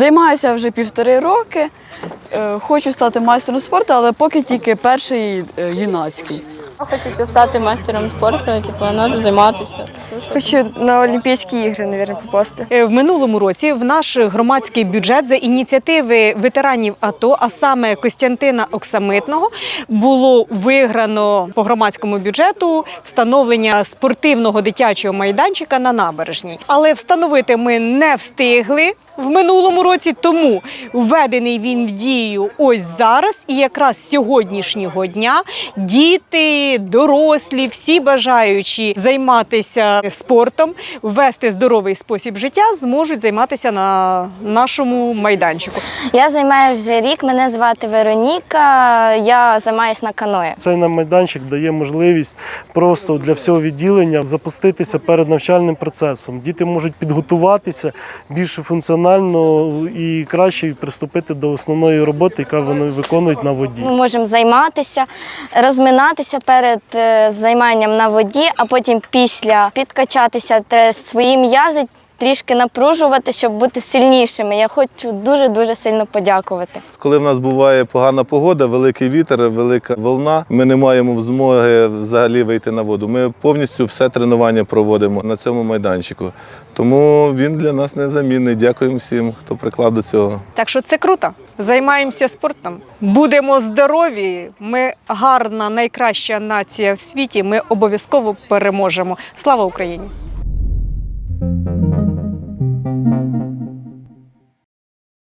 Займаюся вже півтори роки. Е, Хочу стати майстром спорту, але поки тільки перший е, юнацький. Хочеться стати майстером спорту, типу, треба займатися. Хочу на Олімпійські ігри, мабуть, попасти. Е, В минулому році в наш громадський бюджет за ініціативи ветеранів АТО, а саме Костянтина Оксамитного, було виграно по громадському бюджету встановлення спортивного дитячого майданчика на набережній. Але встановити ми не встигли. В минулому році тому введений він в дію ось зараз, і якраз з сьогоднішнього дня діти, дорослі, всі бажаючі займатися спортом, ввести здоровий спосіб життя, зможуть займатися на нашому майданчику. Я займаюся вже рік. Мене звати Вероніка. Я займаюся на каное. Цей нам майданчик дає можливість просто для всього відділення запуститися перед навчальним процесом. Діти можуть підготуватися більш функціонально і краще приступити до основної роботи, яка вони виконують на воді. Ми можемо займатися, розминатися перед е, займанням на воді, а потім після підкачатися свої м'язи, трішки напружувати, щоб бути сильнішими. Я хочу дуже дуже сильно подякувати. Коли в нас буває погана погода, великий вітер, велика волна, ми не маємо змоги взагалі вийти на воду. Ми повністю все тренування проводимо на цьому майданчику. Тому він для нас незамінний. Дякуємо всім, хто приклав до цього. Так що це круто. Займаємося спортом. Будемо здорові. Ми гарна, найкраща нація в світі. Ми обов'язково переможемо. Слава Україні! Thank you.